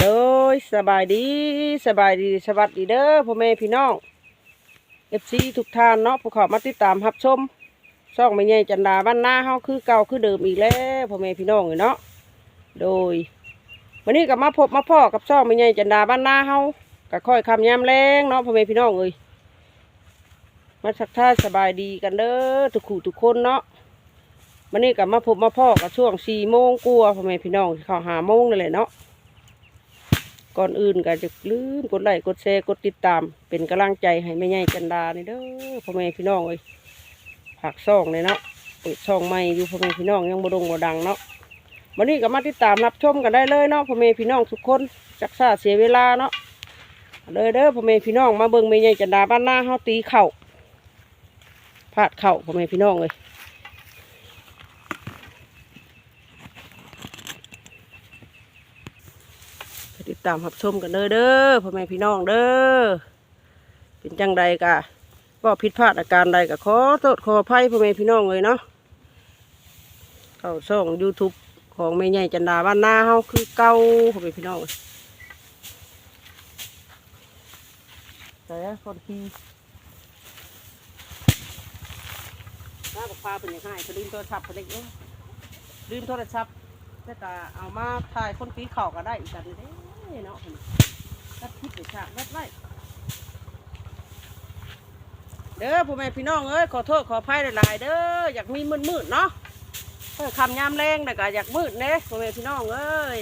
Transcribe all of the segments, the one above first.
โดยสบายดีสบายดีสวัสดีเด้อพ่อแม่พี่น้องเอฟซีทุกท่านเนาะผู้เขอมาติดตามรับชมช่องไม่ใหญ่จันดาบ้านหน้าเฮาคือเก่าคือเดิมอีกแล้วพ่อแม่พี่น้องเลยเนาะโดยวันนี้ก็มาพบมาพ่อกับช่องไม่ใหญ่จันดาบ้านหน้าเฮาก็ค่อยคำยามแรงเนาะพ่อแม่พี่น้องเลยมาสักท่าสบายดีกันเด้อทุกคู่ทุกคนเนาะวันนี้ก็มาพบมาพ่อกับช่วงสี่โมงกลัวพ่อแม่พี่น้องเขาหาโมงนั่นแหละเนาะ ก่อนอื่นก็จะลืมกดไลค์กดแชร์กดติดตาม เป็นกำลังใจให้แม่ใหญ่จันดานี่เด้อพ่อแม่พี่น้องเอ้ยผักซ่องเลยเนาะเปิดช่องใหม่อยู่พ่อแม่พี่น้องยังบ่ดงบ่ดังเนาะวันนี้ก็มาติดตามรับชมกันได้เลยเนาะพ่อแม่พี่น้องทุกคนจักษาเสียเวลาเนาะเลยเด้อพ่อแม่พี่น้องมาเบิ่งแม่ใหญ่จันดาบ้านหน้าเฮาตีเข่าพาดเข่าพ่อแม่พี่น้องเลย ติดตามรับชมกันเด้อเด้อพ่อแม่พี่น้องเด้อเป็นจังใดกะก็ผิดพลาดอาการใดก็ขอโทษขออภัยพ่อแม่พี่น้องเลยเนาะเข้าช่อง YouTube ของแม่ใหญ่จันดาบ้านนาเฮาคือเก่าพ่อแม่พี่น้องเอ้ยแต่คนทีน้าบอกพาเป็นยังไงเขาลืมโทรศัพท์เขาเด็กเนาะลืมโทรศัพท์แต่ก็เอามาถ่ายคนปีเข่าก็ได้อีกกันเด้ เนาะตัดคลิปไปฉากนัดไว้เด้อพ่อแม่พี่น้องเอ้ยขอโทษขออภัยหลายๆเด้ออยากมีมืดมืดๆเนาะเออคำยามแรงแต่ก็อยากมืดเน่พ่อแม่พี่น้องเอ้ย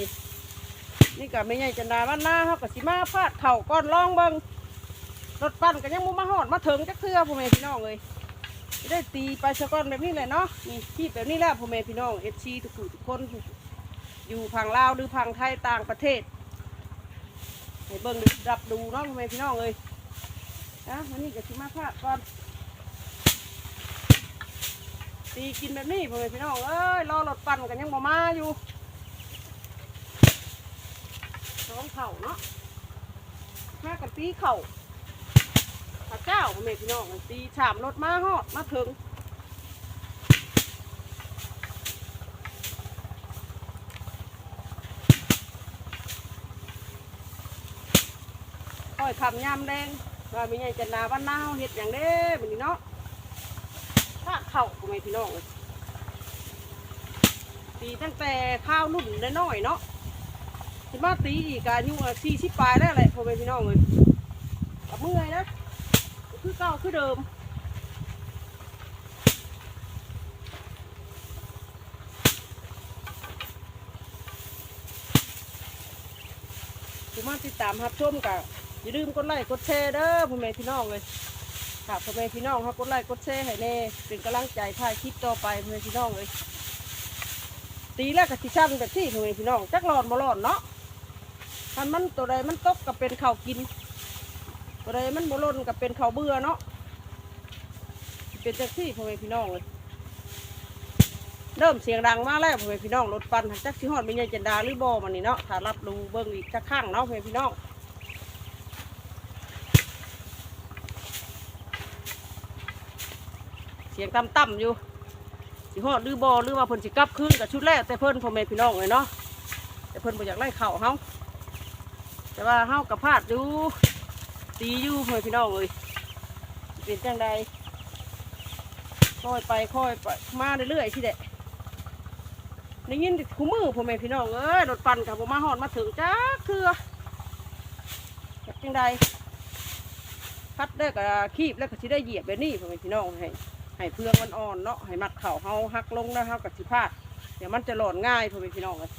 นี่ก็ไม่ใหญ่จันดาบ้านหน้าเขาก็สิมาพาดเข่าก้อนล่องเบิงรถปั้นก็ยังมุมาหอดมาถึงจักเทื่อพ่อแม่พี่น้องเลยได้ตีไปสะก้อนแบบนี้แหละเนาะนี่ที่แบบนี้แหละพ่อแม่พี่น้องเอฟซีทุกผู้ทุกคนอยู่พังลาวหรือพังไทยต่างประเทศ ให้เบิ่งดูรับดูเนาะพ่อแม่พี่น้องเลยนะวันนี้ก็ชิมาพาดก่อนตีกินแบบนี้พ่อแม่พี่น้องเอ้ยรอรถปั่นกันยังบ่มาอยู่สองเข่าเนาะมากันตีเข่าพระเจ้าพ่อแม่พี่น้องตีฉามรถมาฮอดมาถึง อยคำยามแดงว่ามีไงจะนาบ้านนาเฮาเฮ็ดอย่างเด้แบบนี้เนาะถ้าเข่าก็ไม่พี่น้องเลยตีตั้งแต่ข้าวรุ่นน้อยเนาะสิมาตีอีกอารยุ่งสี่สิบปลายแล้วแหละพอแม่พี่น้องเลยกับเมื่อยนะคือเก่าคือเดิมสิมาติดตามครับชมกับ อย่าลืมกดไลค์กดแชร์เด้อพ่อแม่พี่น้องเลยค่ะพ่อแม่พี่น้องครับกดไลค์กดแชร์ให้แน่เป็นกำลังใจถ่ายคลิปต่อไปพ่อแม่พี่น้องเลยตีแล้วกับสิชันแบบที่พ่อแม่พี่น้องจักหลอนบ่หลอนเนาะถ้ามันตัวใดมันตกกับเป็นข้าวกิน ตัวใดมันบ่หล่นกับเป็นข้าวเบื่อเนาะเป็นจักที่พ่อแม่พี่น้องเลยเริ่มเสียงดังมากแล้วพ่อแม่พี่น้องรถปันจักสิฮอดไม่ใช่จันดาหรือบ่มันนี่เนาะถ้ารับดูเบิ่งอีกจักข้างเนาะพ่อแม่พี่น้อง สียงต่ำๆอยู่สิฮอดหรือบอหรือว่าเพิ่นสิกลับคืนกับชุดแรกแต่เพิ่นพ่อแม่พี่น้องเลยเนาะแต่เพิ่นบ่อยากไล่เข่าเฮาแต่ว่าเฮากับพลาดอยู่ตีอยู่พ่อแม่พี่น้องเลยเป็นจังใดค่อยไปค่อยไปมาเรื่อยๆที่เด็ได้ยินคู่มือพ่อแม่พี่น้องเอ้ยรถปั่นกับบ่มาฮอดมาถึงจ้าคือเฮ็ดจังใดคัดได้ก็คีบแล้วก็สิได้เหยียบแบบนี้พ่อแม่พี่น้องให้ ให้เพื่องมันอ่อนเนาะให้มัดเข่าเฮาหักลงแล้วเฮากับสิพาดเดี๋ยวมันจะหล่นง่ายพ่อแม่พี่น้องเลย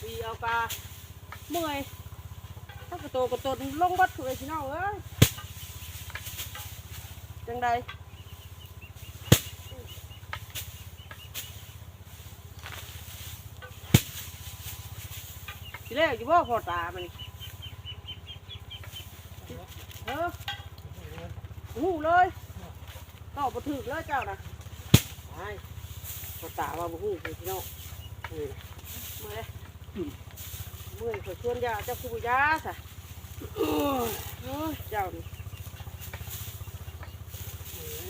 ปีเอากาเมื่อย กระโตกระโตนลงบัดพ่อแม่พี่น้องเอ้ยจังใดทีแรกอยู่ว่าพอตามันเออหูเลยตอบมาถึกเลยเจ้านะไปเขาตาว่าบุ้งพี่น้องเออเมื่อยเมื่อยขอชวนยาเจ้าคูยาสะโอ้ย เจ้านี่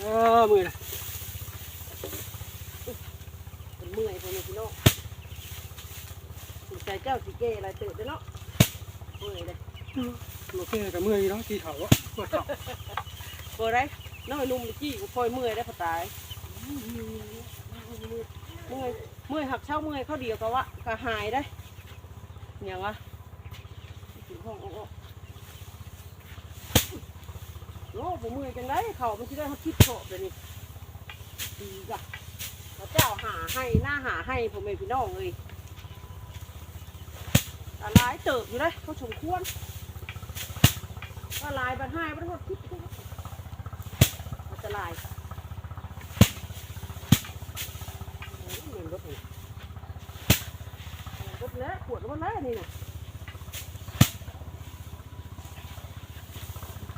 เออมือนะเป็นเมื่อยพ่อแม่พี่น้องสงสัยเจ้าสิเกอะไรเติบเด้อเนาะเมื่อยเลยโอเคกับมือนี่เนาะทีเขาอะปวดเขาเปิดได้น้อยนุ่มตะกี้กูคอยเมื่อยได้พอตาย เมื่อยเมื่อยหักเช้าเมื่อยเข้าเดียวก็วะก็หายได้อย่างวะถึงห้องโอ้โอ้ โอ้ผมมือจังได้เขามันที่ได้เขาคิดโฉบเลยนี่ดีจ้ะพระเจ้าหาให้หน้าหาให้ผมเองพี่น้องเลยแต่ลายเติบอยู่เลยเขาสมควรก็ลายบันให้บันหดคิดอันตรายโอ้ยเหม็นรถนี่รถแล้วขวดรถแล้วนี่น่ะ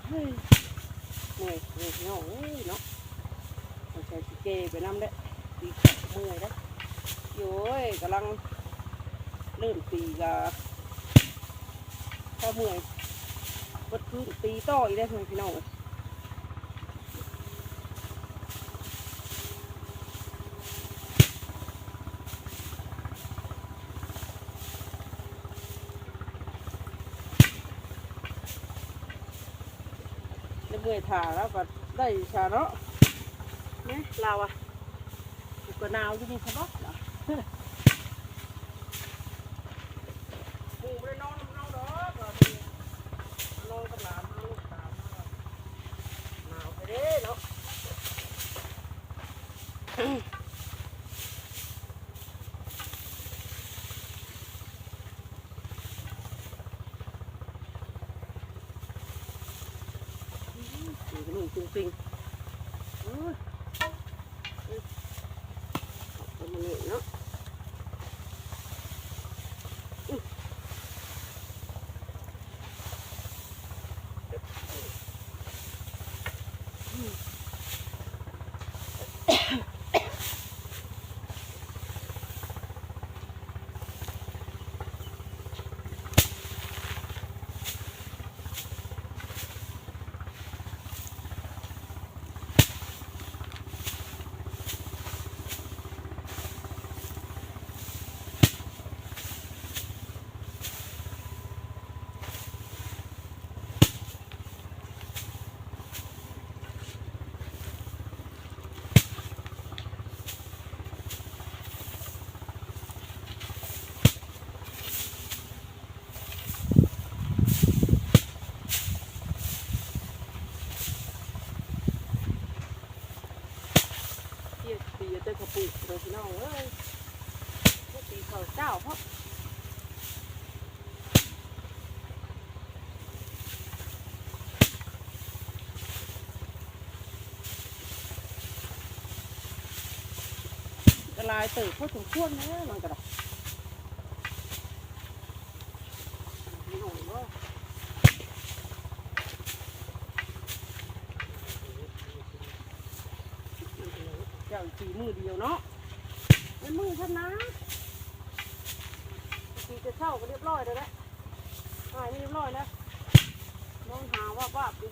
เฮ้ยเหนื่อยเหนื่อยเนาะเอ้ยเนาะเอาใส่สเกไปน้ำได้ดีแข็งเมื่อยได้โย้ยกำลังเริ่มตีกะถ้าเมื่อยบดคืนตีต่ออีกได้เพื่อนพี่น้องเอ้ย ในเมื่อยถ่าแล้วก็ได้ชาเนาะเนี่ยเราอะอยู่ก็หนาวอยู่นี่สบายเหรอปูไม่ได้นอนน้ำเน่าดอกเรามีนอนกับหลานเอาลูกสาวมาหนาวไปเด้เนาะอยู่กับลุง จริงๆโอ้ยเอ้ยเอามาเนี่ยเนาะ เที่ยตีเต้นกระปุกเลยพี่น้องเอ้ยพวกตีเขาเจ้าเพราะกระ ลายตื่นเพราะสมควรนะมันกระดอกพี่น้องเอ้ยเจ้าตีมือเดียวเนาะเป็นมือฉันนะตีจะเช่าก็เรียบร้อยแล้วแหละหายเรียบร้อยแล้วมองหาว่าว่าบดิ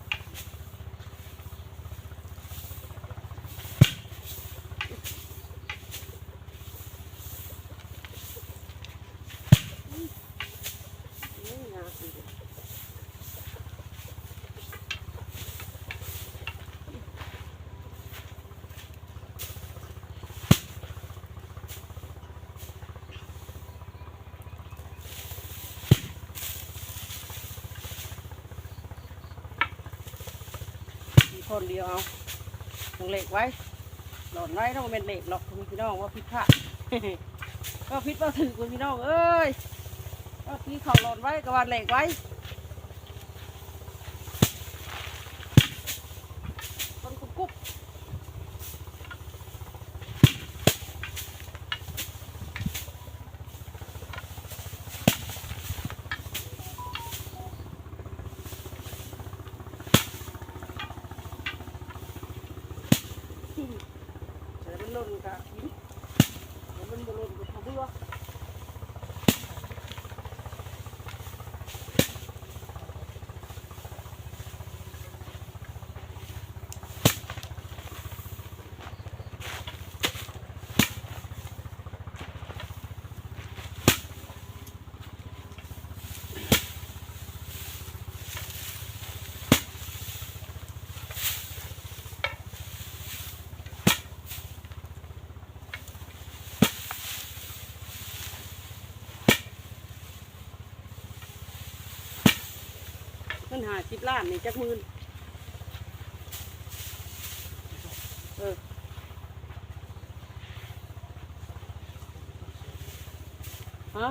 คนเดียวเอาตรงเหล็กไว้หล่นไว้ต้องเป็นเหล็กหรอกคุณพี่น้องว่าพิษพลาดก็พิษว่าถือคุณพี่น้องเอ้ยก็พี่เขาหล่นไว้กับวันเหล็กไว้ สิบล้านนี่จักหมื่นเออฮะ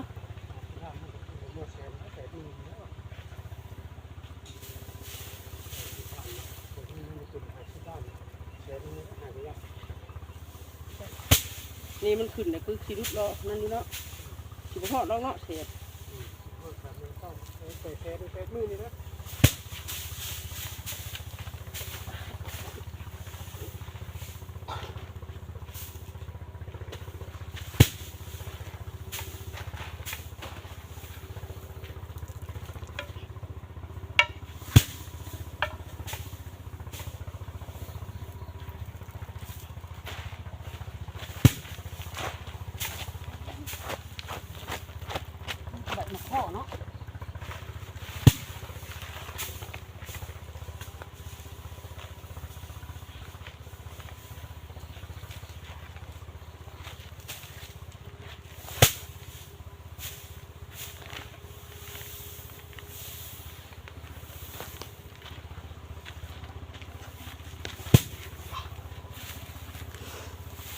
นี่มันเป็นหายที่บ้านแสนนึงหายไปแล้วนี่มันขึ้นเนี่ยคือสิรุดรอนั่นนี่เนาะสิบหอดรอเนาะเสียหมดแสนนึงต้องไปแสนแปดหมื่นนี่นะ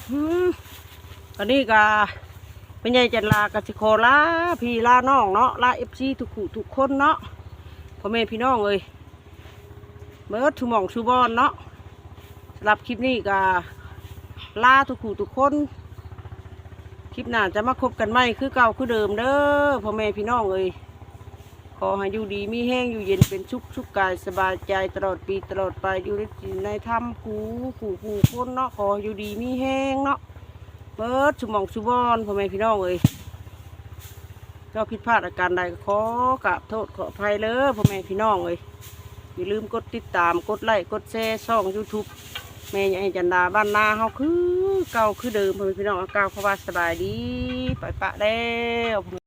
ตอนนี้ก็เป็นไงจันลากสิโคลาพี่ลาน้องเนาะลาเอฟซีทุกคู่ทุกคนเนาะพ่อแม่พี่น้องเอ้ยเบิร์ดทุหมองชูบอนเนาะสำหรับคลิปนี้ก็ลาทุกคู่ทุกคน คลิปหน้าจะมาคบกันไหมคือเก่าคือเดิมเด้อพ่อแม่พี่น้องเอ้ย ขอให้อยู่ดีมีแห้งอยู่เย็นเป็นชุกชุกกายสบายใจตลอดปีตลอดไปอยู่ในจิตในธรรมกูผู้ผู้คนเนาะขออยู่ดีมีแห้งเนาะเบิดชุมองชุบอนพ่อแม่พี่น้องเอ้ยเจ้าผิดพลาดอาการใดขอกราบโทษขออภัยเลยพ่อแม่พี่น้องเอ้ยอย่าลืมกดติดตามกดไลค์กดแชร์ช่องยูทูบแม่ยายจันดาบ้านนาเฮาคือเก่าคือเดิมพ่อแม่พี่น้องเอาเก่าเพราะว่าสบายดีไปปะแล้ว